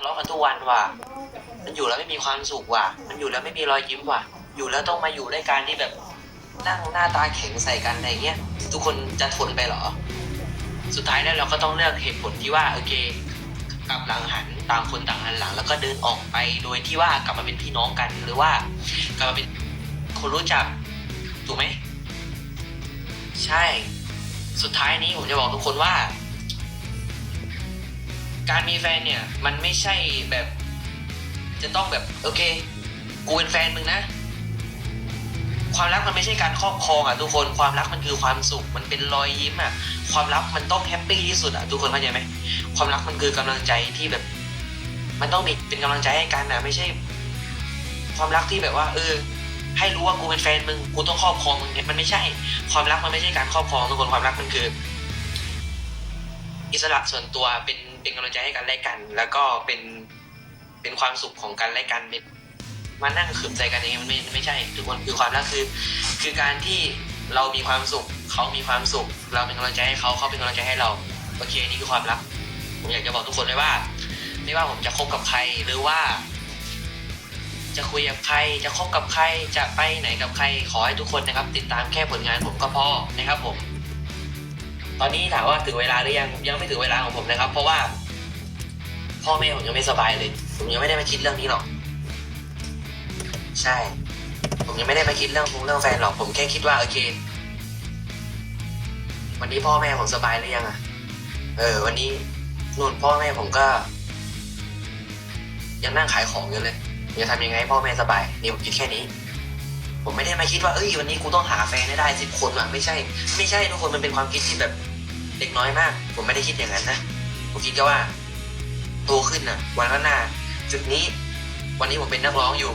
ะเลาะกันทุกวันว่ะ มันอยู่แล้วไม่มีความสุขว่ะ มันอยู่แล้วไม่มีรอยยิ้มว่ะ อยู่แล้วต้องมาอยู่ด้วยการที่แบบนั่งหน้าตาแข็งใส่กันอะไรเงี้ย ทุกคนจะทนไปเหรอ สุดท้ายแล้วเราก็ต้องเลือกเหตุผลที่ว่าโอเคกลับหลังหันต่างคนต่างหันหลัง แล้วก็เดินออกไปโดยที่ว่ากลับมาเป็นพี่น้องกัน หรือว่ากลับมาเป็นคนรู้จักถูกไหม ใช่ สุดท้ายนี้ผมจะบอกทุกคนว่า การมีแฟนเนี่ย มันไม่ใช่แบบ จะต้องแบบโอเค กูเป็นแฟนมึงนะ ความรักมันไม่ใช่การครอบครองอะทุกคนความรักมันคือความสุข มันเป็นรอยยิ้มอะ ความรักมันต้องแฮปปี้ที่สุดอะทุกคนเข้าใจไหมความรักมันคือกำลังใจที่แบบ มันต้องมีเป็นกำลังใจให้กันนะไม่ใช่ ความรักที่แบบว่า เออ ให้รู้ว่ากูเป็นแฟนมึงกูต้องครอบครองมึงเนี่ยมันไม่ใช่ ความรักมันไม่ใช่การครอบครองทุกคนความรักมันคือ อิสระส่วนตัวเป็นเป็นกำลังใจให้กันและกัน แล้วก็เป็นเป็นความสุขของกันและกันเป็นมานั่งขืนใจกันอย่างเงี้ยมันไม่ไม่ใช่ทุกคนคือความรักคือ คือการที่เรามีความสุขเขามีความสุข เราเป็นกำลังใจให้เขาเขาเป็นกำลังใจให้เราโอเคนี่คือความรัก ผมอยากจะบอกทุกคนเลยว่า ไม่ว่าผมจะคบกับใครหรือว่า จะคุยกับใคร จะคบกับใครจะไปไหนกับใครขอให้ทุกคนนะครับ ติดตามแค่ผลงานผมก็พอนะครับผม ตอนนี้ถามว่าถึงเวลาหรือยังยังไม่ถึงเวลาของผมนะครับ เพราะว่า พ่อแม่ผมยังไม่สบายเลย ผมยังไม่ได้มาคิดเรื่องนี้หรอก ใช่ ผมยังไม่ได้มาคิดเรื่องคงเรื่องแฟนหรอก ผมแค่คิดว่าโอเค วันนี้พ่อแม่ผมสบายหรือยังอะเออ วันนี้นู่นพ่อแม่ผมก็ ยังนั่งขายของอยู่เลยจะทำยังไงพ่อแม่สบายนี่ผมคิดแค่นี้ ผมไม่ได้มาคิดว่าเอ้ยวันนี้กูต้องหาแฟนให้ได้สิบคนว่ะไม่ใช่ ไม่ใช่ทุกคนมันเป็นความคิดที่แบบเด็กน้อยมาก ผมไม่ได้คิดอย่างนั้นนะผมคิดแค่ว่าโตขึ้นน่ะวันข้างหน้า จุดนี้ วันนี้ผมเป็นนักร้องอยู่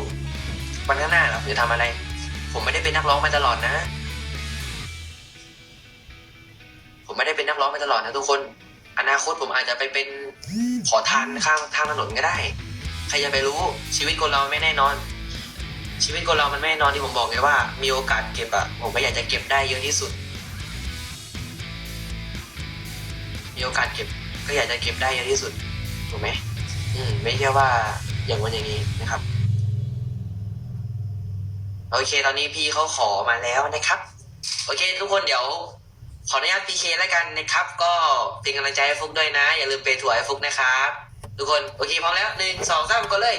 วันข้างหน้าเราจะทำอะไร ผมไม่ได้เป็นนักร้องมาตลอดนะ ผมไม่ได้เป็นนักร้องมาตลอดนะทุกคน อนาคตผมอาจจะไปเป็นขอทานข้างทางถนนก็ได้ ใครจะไปรู้ชีวิตคนเราไม่แน่นอน ชีวิตคนเรามันไม่แน่นอนที่ผมบอกไงว่า มีโอกาสเก็บอะผมก็อยากจะเก็บได้เยอะที่สุด มีโอกาสเก็บก็อยากจะเก็บได้เยอะที่สุดถูกไหมอืม ไม่ใช่ว่าอย่างวันอย่างนี้นะครับ โอเค ตอนนี้พี่เขาขอมาแล้วนะครับ โอเค ทุกคนเดี๋ยว ขออนุญาตพีเคแล้วกันนะครับ ก็เป็นกำลังใจให้ฟุกด้วยนะ อย่าลืมไปถั่วให้ฟุกนะครับ ทุกคน โอเคพร้อมแล้วหนึ่งสองสามก็เลย